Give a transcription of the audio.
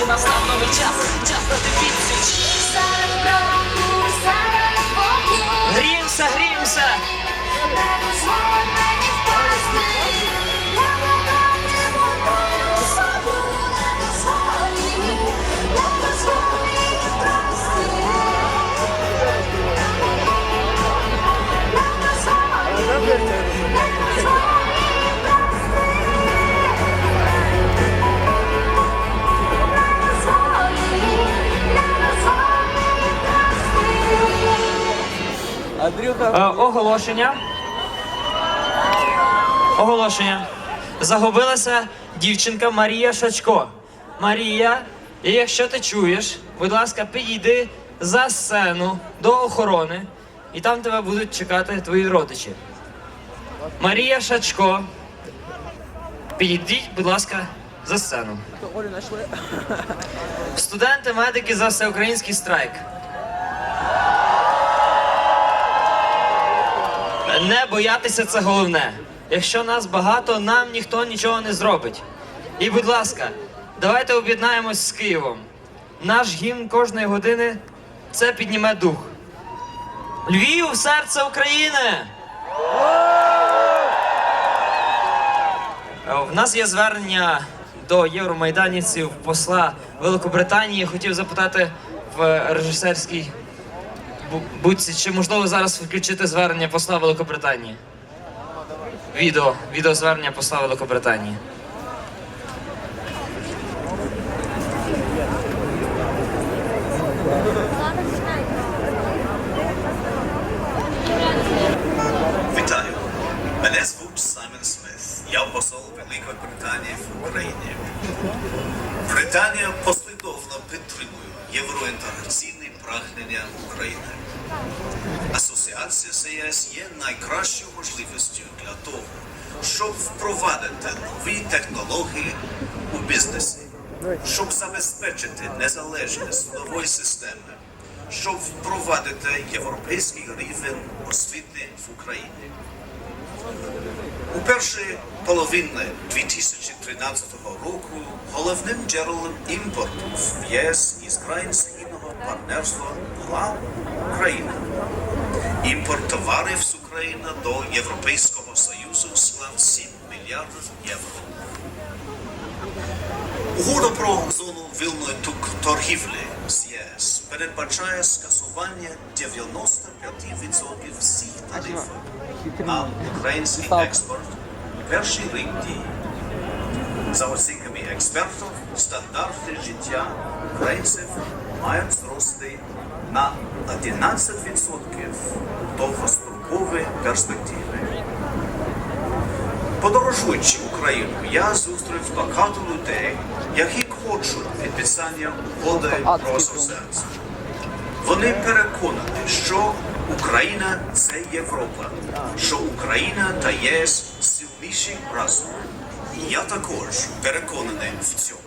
чи настав новий час, час дати відсіч. Грімся, браку, Е, оголошення. Оголошення. Загубилася дівчинка Марія Шачко. Марія, і якщо ти чуєш, будь ласка, підійди за сцену до охорони, і там тебе будуть чекати твої родичі. Марія Шачко. Підійдіть, будь ласка, за сцену. Студенти, медики за всеукраїнський страйк. Не боятися це головне. Якщо нас багато, нам ніхто нічого не зробить. І, будь ласка, давайте об'єднаємось з Києвом. Наш гімн кожної години це підніме дух. Львів, серце України! Е, В нас є звернення до євромайданівців посла Великобританії. Хотів запитати в режисерській бу- будці, чи можливо зараз включити звернення посла Великобританії? Відео, відеозвернення посла Великобританії. Вітаю! Мене звуть Саймон Сміт. Я посол Великої Британії в Україні. Британія послідовно підтримує євроінтеграційні прагнення України. Асоціація з є найкращою можливістю для того, щоб впровадити нові технології у бізнесі, щоб забезпечити незалежність судової системи, щоб впровадити європейський рівень освіти в Україні. У першій половині 2013 року головним джерелом імпорту в ЄС із країн східного партнерства була Україна. Імпорт товарів з України до Європейського Союзу склав 7 мільярдів євро. Угода про зону вільної торгівлі з ЄС передбачає скасування 95% всіх тарифів на український експорт перший рік дії. За оцінками експертів, стандарти життя українців мають зрости на 11% у довгостроковій перспективі. Подорожуючи Україну, я зустрів багато людей, які хочуть підписання угоди про асоціацію. Вони переконані, що Україна це Європа, що Україна та ЄС сильніші разом. Я також переконаний в цьому.